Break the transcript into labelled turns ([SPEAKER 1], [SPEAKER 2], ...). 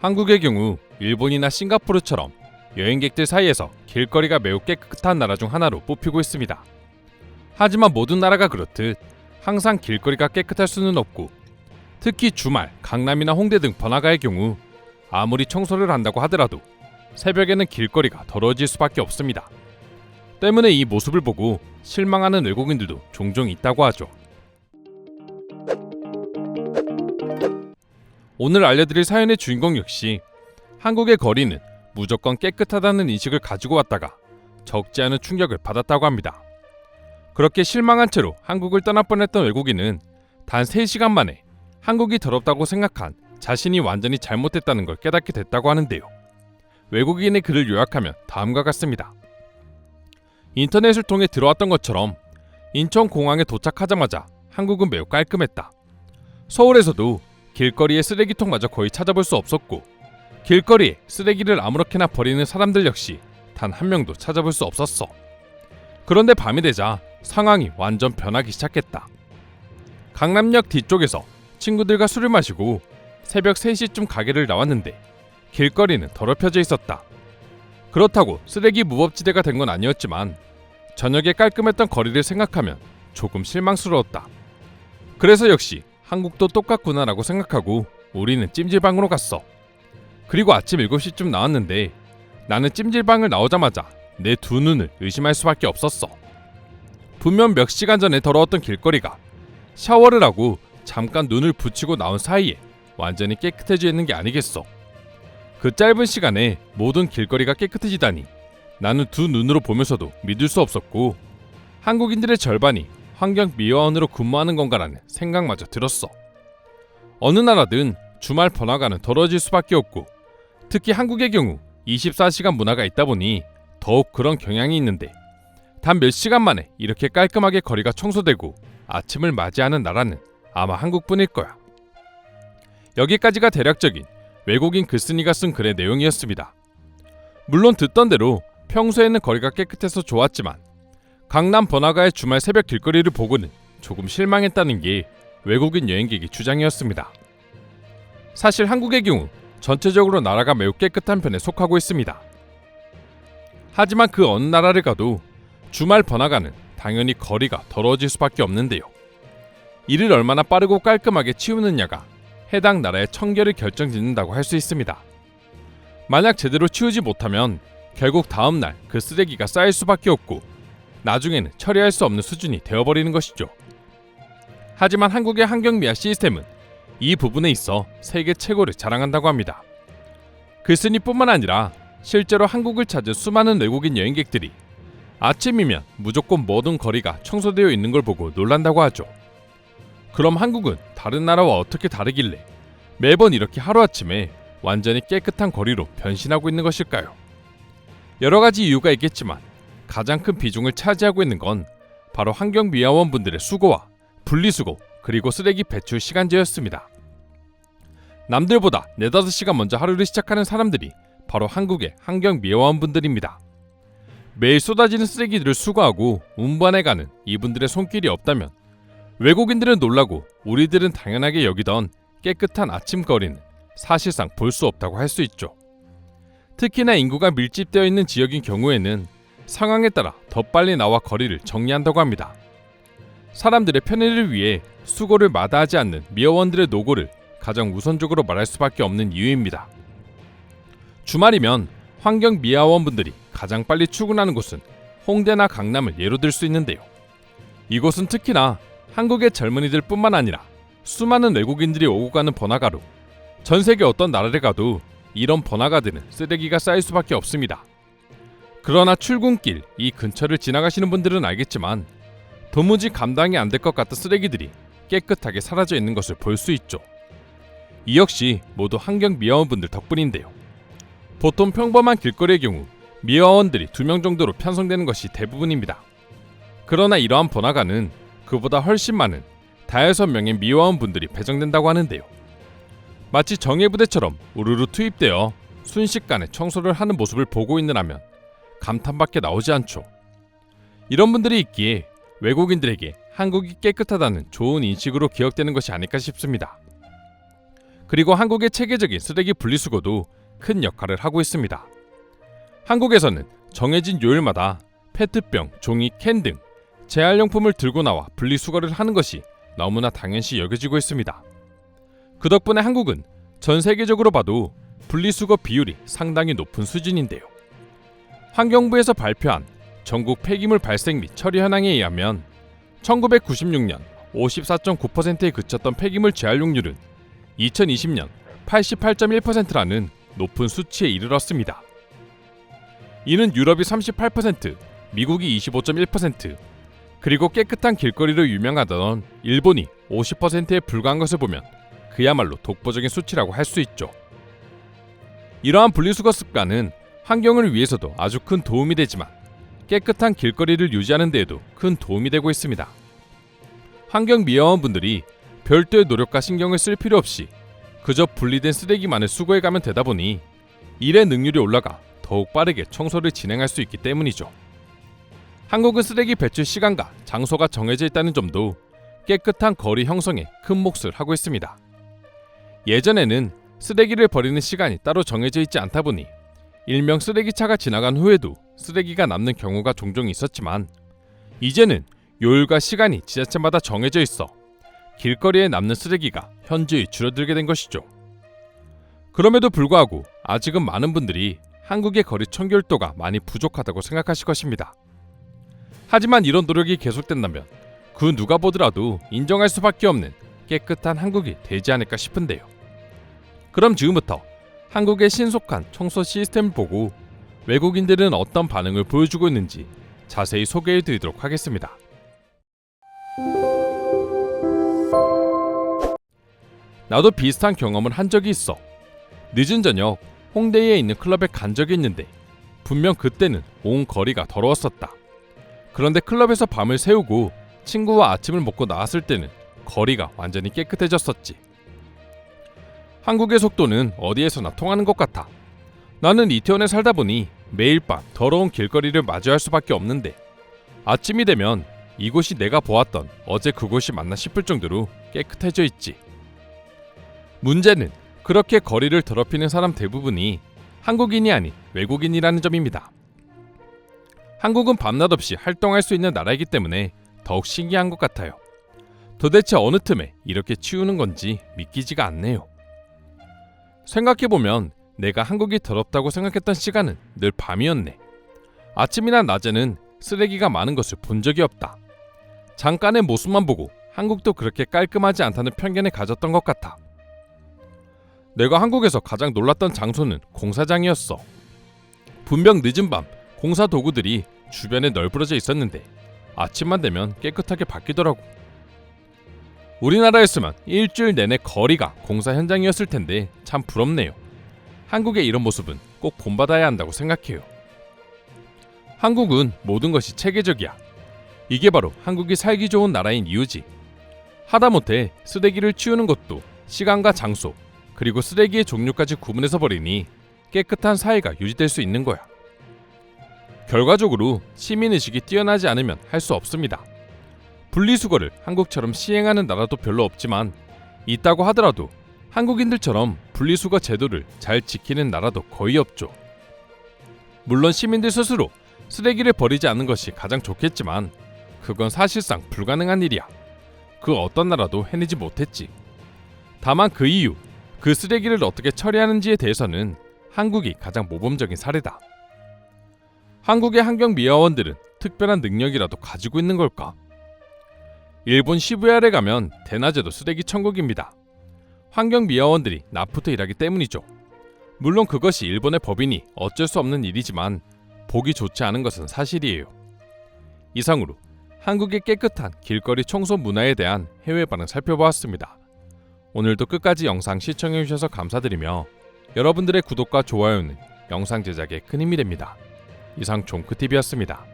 [SPEAKER 1] 한국의 경우 일본이나 싱가포르처럼 여행객들 사이에서 길거리가 매우 깨끗한 나라 중 하나로 뽑히고 있습니다. 하지만 모든 나라가 그렇듯 항상 길거리가 깨끗할 수는 없고 특히 주말 강남이나 홍대 등 번화가의 경우 아무리 청소를 한다고 하더라도 새벽에는 길거리가 더러워질 수밖에 없습니다. 때문에 이 모습을 보고 실망하는 외국인들도 종종 있다고 하죠. 오늘 알려드릴 사연의 주인공 역시 한국의 거리는 무조건 깨끗하다는 인식을 가지고 왔다가 적지 않은 충격을 받았다고 합니다. 그렇게 실망한 채로 한국을 떠날 뻔했던 외국인은 단 3시간 만에 한국이 더럽다고 생각한 자신이 완전히 잘못됐다는 걸 깨닫게 됐다고 하는데요. 외국인의 글을 요약하면 다음과 같습니다. 인터넷을 통해 들어왔던 것처럼 인천 공항에 도착하자마자 한국은 매우 깔끔했다. 서울에서도 길거리에 쓰레기통마저 거의 찾아볼 수 없었고 길거리에 쓰레기를 아무렇게나 버리는 사람들 역시 단 한 명도 찾아볼 수 없었어. 그런데 밤이 되자 상황이 완전 변하기 시작했다. 강남역 뒤쪽에서 친구들과 술을 마시고 새벽 3시쯤 가게를 나왔는데 길거리는 더럽혀져 있었다. 그렇다고 쓰레기 무법지대가 된 건 아니었지만 저녁에 깔끔했던 거리를 생각하면 조금 실망스러웠다. 그래서 역시 한국도 똑같구나라고 생각하고 우리는 찜질방으로 갔어. 그리고 아침 7시쯤 나왔는데 나는 찜질방을 나오자마자 내 두 눈을 의심할 수밖에 없었어. 분명 몇 시간 전에 더러웠던 길거리가 샤워를 하고 잠깐 눈을 붙이고 나온 사이에 완전히 깨끗해져 있는 게 아니겠어. 그 짧은 시간에 모든 길거리가 깨끗해지다니 나는 두 눈으로 보면서도 믿을 수 없었고 한국인들의 절반이 환경 미화원으로 근무하는 건가라는 생각마저 들었어. 어느 나라든 주말 번화가는 더러워질 수밖에 없고 특히 한국의 경우 24시간 문화가 있다 보니 더욱 그런 경향이 있는데 단 몇 시간 만에 이렇게 깔끔하게 거리가 청소되고 아침을 맞이하는 나라는 아마 한국뿐일 거야. 여기까지가 대략적인 외국인 글쓴이가 쓴 글의 내용이었습니다. 물론 듣던 대로 평소에는 거리가 깨끗해서 좋았지만 강남 번화가의 주말 새벽 길거리를 보고는 조금 실망했다는 게 외국인 여행객의 주장이었습니다. 사실 한국의 경우 전체적으로 나라가 매우 깨끗한 편에 속하고 있습니다. 하지만 그 어느 나라를 가도 주말 번화가는 당연히 거리가 더러워질 수밖에 없는데요. 이를 얼마나 빠르고 깔끔하게 치우느냐가 해당 나라의 청결을 결정짓는다고 할 수 있습니다. 만약 제대로 치우지 못하면 결국 다음 날 그 쓰레기가 쌓일 수밖에 없고 나중에는 처리할 수 없는 수준이 되어버리는 것이죠. 하지만 한국의 환경미화 시스템은 이 부분에 있어 세계 최고를 자랑한다고 합니다. 글쓴이뿐만 아니라 실제로 한국을 찾은 수많은 외국인 여행객들이 아침이면 무조건 모든 거리가 청소되어 있는 걸 보고 놀란다고 하죠. 그럼 한국은 다른 나라와 어떻게 다르길래 매번 이렇게 하루아침에 완전히 깨끗한 거리로 변신하고 있는 것일까요? 여러 가지 이유가 있겠지만 가장 큰 비중을 차지하고 있는 건 바로 환경미화원 분들의 수고와 분리수거 그리고 쓰레기 배출 시간제였습니다. 남들보다 4, 5시간 먼저 하루를 시작하는 사람들이 바로 한국의 환경미화원 분들입니다. 매일 쏟아지는 쓰레기들을 수거하고 운반해가는 이분들의 손길이 없다면 외국인들은 놀라고 우리들은 당연하게 여기던 깨끗한 아침거리는 사실상 볼 수 없다고 할 수 있죠. 특히나 인구가 밀집되어 있는 지역인 경우에는 상황에 따라 더 빨리 나와 거리를 정리한다고 합니다. 사람들의 편의를 위해 수고를 마다하지 않는 미화원들의 노고를 가장 우선적으로 말할 수밖에 없는 이유입니다. 주말이면 환경 미화원분들이 가장 빨리 출근하는 곳은 홍대나 강남을 예로 들 수 있는데요. 이곳은 특히나 한국의 젊은이들 뿐만 아니라 수많은 외국인들이 오고 가는 번화가로 전 세계 어떤 나라를 가도 이런 번화가들은 쓰레기가 쌓일 수밖에 없습니다. 그러나 출근길 이 근처를 지나가시는 분들은 알겠지만 도무지 감당이 안 될 것 같은 쓰레기들이 깨끗하게 사라져 있는 것을 볼 수 있죠. 이 역시 모두 환경 미화원분들 덕분인데요. 보통 평범한 길거리의 경우 미화원들이 두 명 정도로 편성되는 것이 대부분입니다. 그러나 이러한 번화가는 그보다 훨씬 많은 다여섯 명의 미화원 분들이 배정된다고 하는데요. 마치 정예부대처럼 우르르 투입되어 순식간에 청소를 하는 모습을 보고 있느라면 감탄밖에 나오지 않죠. 이런 분들이 있기에 외국인들에게 한국이 깨끗하다는 좋은 인식으로 기억되는 것이 아닐까 싶습니다. 그리고 한국의 체계적인 쓰레기 분리수거도 큰 역할을 하고 있습니다. 한국에서는 정해진 요일마다 페트병, 종이, 캔 등 재활용품을 들고 나와 분리수거를 하는 것이 너무나 당연시 여겨지고 있습니다. 그 덕분에 한국은 전 세계적으로 봐도 분리수거 비율이 상당히 높은 수준인데요. 환경부에서 발표한 전국 폐기물 발생 및 처리 현황에 의하면 1996년 54.9%에 그쳤던 폐기물 재활용률은 2020년 88.1%라는 높은 수치에 이르렀습니다. 이는 유럽이 38%, 미국이 25.1%, 그리고 깨끗한 길거리로 유명하던 일본이 50%에 불과한 것을 보면 그야말로 독보적인 수치라고 할 수 있죠. 이러한 분리수거 습관은 환경을 위해서도 아주 큰 도움이 되지만 깨끗한 길거리를 유지하는 데에도 큰 도움이 되고 있습니다. 환경 미화원분들이 별도의 노력과 신경을 쓸 필요 없이 그저 분리된 쓰레기만을 수거해 가면 되다 보니 일의 능률이 올라가 더욱 빠르게 청소를 진행할 수 있기 때문이죠. 한국은 쓰레기 배출 시간과 장소가 정해져 있다는 점도 깨끗한 거리 형성에 큰 몫을 하고 있습니다. 예전에는 쓰레기를 버리는 시간이 따로 정해져 있지 않다 보니 일명 쓰레기차가 지나간 후에도 쓰레기가 남는 경우가 종종 있었지만 이제는 요일과 시간이 지자체마다 정해져 있어 길거리에 남는 쓰레기가 현저히 줄어들게 된 것이죠. 그럼에도 불구하고 아직은 많은 분들이 한국의 거리 청결도가 많이 부족하다고 생각하실 것입니다. 하지만 이런 노력이 계속된다면 그 누가 보더라도 인정할 수밖에 없는 깨끗한 한국이 되지 않을까 싶은데요. 그럼 지금부터 한국의 신속한 청소 시스템을 보고 외국인들은 어떤 반응을 보여주고 있는지 자세히 소개해 드리도록 하겠습니다. 나도 비슷한 경험을 한 적이 있어. 늦은 저녁 홍대에 있는 클럽에 간 적이 있는데 분명 그때는 온 거리가 더러웠었다. 그런데 클럽에서 밤을 새우고 친구와 아침을 먹고 나왔을 때는 거리가 완전히 깨끗해졌었지. 한국의 속도는 어디에서나 통하는 것 같아. 나는 이태원에 살다 보니 매일 밤 더러운 길거리를 마주할 수밖에 없는데 아침이 되면 이곳이 내가 보았던 어제 그곳이 맞나 싶을 정도로 깨끗해져 있지. 문제는 그렇게 거리를 더럽히는 사람 대부분이 한국인이 아닌 외국인이라는 점입니다. 한국은 밤낮 없이 활동할 수 있는 나라이기 때문에 더욱 신기한 것 같아요. 도대체 어느 틈에 이렇게 치우는 건지 믿기지가 않네요. 생각해보면 내가 한국이 더럽다고 생각했던 시간은 늘 밤이었네. 아침이나 낮에는 쓰레기가 많은 것을 본 적이 없다. 잠깐의 모습만 보고 한국도 그렇게 깔끔하지 않다는 편견을 가졌던 것 같아. 내가 한국에서 가장 놀랐던 장소는 공사장이었어. 분명 늦은 밤 공사 도구들이 주변에 널브러져 있었는데 아침만 되면 깨끗하게 바뀌더라고. 우리나라였으면 일주일 내내 거리가 공사 현장이었을 텐데 참 부럽네요. 한국의 이런 모습은 꼭 본받아야 한다고 생각해요. 한국은 모든 것이 체계적이야. 이게 바로 한국이 살기 좋은 나라인 이유지. 하다못해 쓰레기를 치우는 것도 시간과 장소, 그리고 쓰레기의 종류까지 구분해서 버리니 깨끗한 사회가 유지될 수 있는 거야. 결과적으로 시민의식이 뛰어나지 않으면 할 수 없습니다. 분리수거를 한국처럼 시행하는 나라도 별로 없지만 있다고 하더라도 한국인들처럼 분리수거 제도를 잘 지키는 나라도 거의 없죠. 물론 시민들 스스로 쓰레기를 버리지 않는 것이 가장 좋겠지만 그건 사실상 불가능한 일이야. 그 어떤 나라도 해내지 못했지. 다만 그 이유, 그 쓰레기를 어떻게 처리하는지에 대해서는 한국이 가장 모범적인 사례다. 한국의 환경미화원들은 특별한 능력이라도 가지고 있는 걸까? 일본 시부야에 가면 대낮에도 쓰레기 천국입니다. 환경 미화원들이 낮부터 일하기 때문이죠. 물론 그것이 일본의 법인이 어쩔 수 없는 일이지만 보기 좋지 않은 것은 사실이에요. 이상으로 한국의 깨끗한 길거리 청소 문화에 대한 해외 반응 살펴보았습니다. 오늘도 끝까지 영상 시청해주셔서 감사드리며 여러분들의 구독과 좋아요는 영상 제작에 큰 힘이 됩니다. 이상 종크TV였습니다.